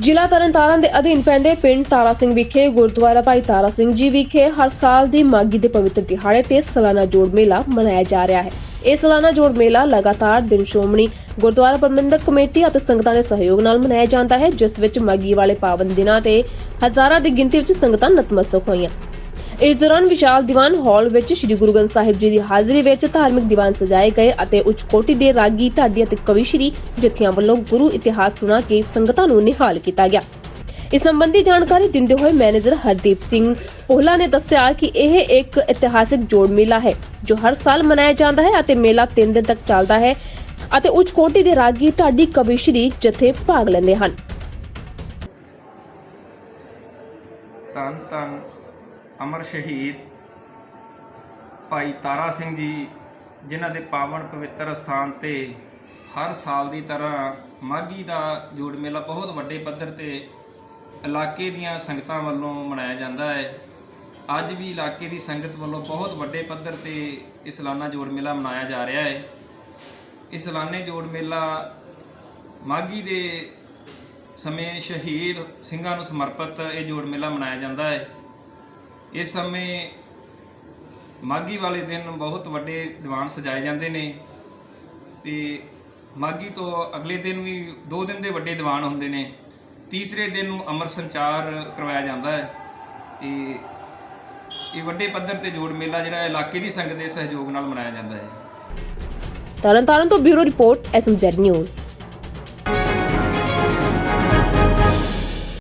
ਜ਼ਿਲ੍ਹਾ ਤਰਨਤਾਰਨ ਦੇ ਅਧੀਨ ਪੈਂਦੇ ਪਿੰਡ ਤਾਰਾ ਸਿੰਘ ਵਿਖੇ, ਗੁਰਦੁਆਰਾ ਭਾਈ ਤਾਰਾ ਸਿੰਘ ਜੀ ਵਿਖੇ ਹਰ ਸਾਲ ਦੀ ਮਾਗੀ ਦੇ ਪਵਿੱਤਰ ਦਿਹਾੜੇ ਤੇ ਸਾਲਾਨਾ ਜੋੜ ਮੇਲਾ ਮਨਾਇਆ ਜਾ ਰਿਹਾ ਹੈ। ਇਹ ਸਾਲਾਨਾ ਜੋੜ ਮੇਲਾ ਲਗਾਤਾਰ ਦਿਨ ਸ਼੍ਰੋਮਣੀ ਗੁਰਦੁਆਰਾ ਪ੍ਰਬੰਧਕ ਕਮੇਟੀ ਅਤੇ ਸੰਗਤਾਂ ਦੇ ਸਹਿਯੋਗ ਨਾਲ ਮਨਾਇਆ ਜਾਂਦਾ ਹੈ, ਜਿਸ ਵਿੱਚ ਮਾਗੀ ਵਾਲੇ ਪਾਵਨ ਦਿਨਾਂ ਤੇ ਹਜ਼ਾਰਾਂ ਦੀ ਗਿਣਤੀ ਵਿੱਚ ਸੰਗਤਾਂ ਨਤਮਸਤਕ ਹੋਈਆਂ। ਇਸ ਦੌਰਾਨ ਵਿਸ਼ਾਲ ਦੀਵਾਨ ਹਾਲ ਵਿੱਚ ਸ੍ਰੀ ਗੁਰੂ ਗ੍ਰੰਥ ਸਾਹਿਬ ਜੀ ਦੀ ਹਾਜ਼ਰੀ ਵਿੱਚ ਧਾਰਮਿਕ ਦੀਵਾਨ ਸਜਾਏ ਗਏ ਅਤੇ ਉੱਚ ਕੋਟੀ ਦੇ ਰਾਗੀ ਢਾਡੀ ਅਤੇ ਕਵੀ ਸ਼੍ਰੀ ਜਥਿਆਂ ਵੱਲੋਂ ਗੁਰੂ ਇਤਿਹਾਸ ਸੁਣਾ ਕੇ ਸੰਗਤਾਂ ਨੂੰ ਨਿਹਾਲ ਕੀਤਾ ਗਿਆ। ਇਸ ਸੰਬੰਧੀ ਜਾਣਕਾਰੀ ਦਿੰਦੇ ਹੋਏ ਮੈਨੇਜਰ ਹਰਦੀਪ ਸਿੰਘ ਪੋਹਲਾ ਨੇ ਦੱਸਿਆ ਕਿ ਇਹ ਇੱਕ ਇਤਿਹਾਸਿਕ ਜੋੜ ਮੇਲਾ ਹੈ, ਜੋ ਹਰ ਸਾਲ ਮਨਾਇਆ ਜਾਂਦਾ ਹੈ ਅਤੇ ਮੇਲਾ 3 ਦਿਨ ਤੱਕ ਚੱਲਦਾ ਹੈ ਅਤੇ ਉੱਚ ਕੋਟੀ ਦੇ ਰਾਗੀ ਢਾਡੀ ਕਵੀ ਸ਼੍ਰੀ ਜਥੇ ਭਾਗ ਲੈਂਦੇ ਹਨ। ਧੰਨ ਧੰਨ ਅਮਰ ਸ਼ਹੀਦ ਭਾਈ ਤਾਰਾ ਸਿੰਘ ਜੀ, ਜਿਨ੍ਹਾਂ ਦੇ ਪਾਵਨ ਪਵਿੱਤਰ ਸਥਾਨ ਤੇ ਹਰ ਸਾਲ ਦੀ ਤਰ੍ਹਾਂ ਮਾਘੀ ਦਾ ਜੋੜ ਮੇਲਾ ਬਹੁਤ ਵੱਡੇ ਪੱਧਰ ਤੇ ਇਲਾਕੇ ਦੀਆਂ ਸੰਗਤਾਂ ਵੱਲੋਂ ਮਨਾਇਆ ਜਾਂਦਾ ਹੈ। ਅੱਜ ਵੀ ਇਲਾਕੇ ਦੀ ਸੰਗਤ ਵੱਲੋਂ ਬਹੁਤ ਵੱਡੇ ਪੱਧਰ ਤੇ ਇਹ ਸਾਲਾਨਾ ਜੋੜ ਮੇਲਾ ਮਨਾਇਆ ਜਾ ਰਿਹਾ ਹੈ। ਇਸ ਸਾਲਾਨੇ ਜੋੜ ਮੇਲਾ ਮਾਘੀ ਦੇ ਸਮੇਂ ਸ਼ਹੀਦ ਸਿੰਘਾਂ ਨੂੰ ਸਮਰਪਿਤ ਇਹ ਜੋੜ ਮੇਲਾ ਮਨਾਇਆ ਜਾਂਦਾ ਹੈ। ਇਸ ਸਮੇਂ ਮਾਘੀ ਵਾਲੇ ਦਿਨ ਬਹੁਤ ਵੱਡੇ ਦੀਵਾਨ ਸਜਾਏ ਜਾਂਦੇ ਨੇ ਤੇ ਮਾਘੀ ਤੋਂ ਅਗਲੇ ਦਿਨ ਵੀ ਦੋ ਦਿਨ ਦੇ ਵੱਡੇ ਦੀਵਾਨ ਹੁੰਦੇ ਨੇ। ਤੀਸਰੇ ਦਿਨ ਨੂੰ ਅਮਰ ਸੰਚਾਰ ਕਰਵਾਇਆ ਜਾਂਦਾ ਹੈ ਤੇ ਇਹ ਵੱਡੇ ਪੱਧਰ ਤੇ ਜੋੜ ਮੇਲਾ ਜਿਹੜਾ ਇਲਾਕੇ ਦੀ ਸੰਗਤ ਦੇ ਸਹਿਯੋਗ ਨਾਲ ਮਨਾਇਆ ਜਾਂਦਾ ਹੈ। ਤਰਨਤਾਰਨ ਤੋਂ ਬਿਊਰੋ ਰਿਪੋਰਟ ਐਸਐਮਜ਼ੈਡ ਨਿਊਜ਼।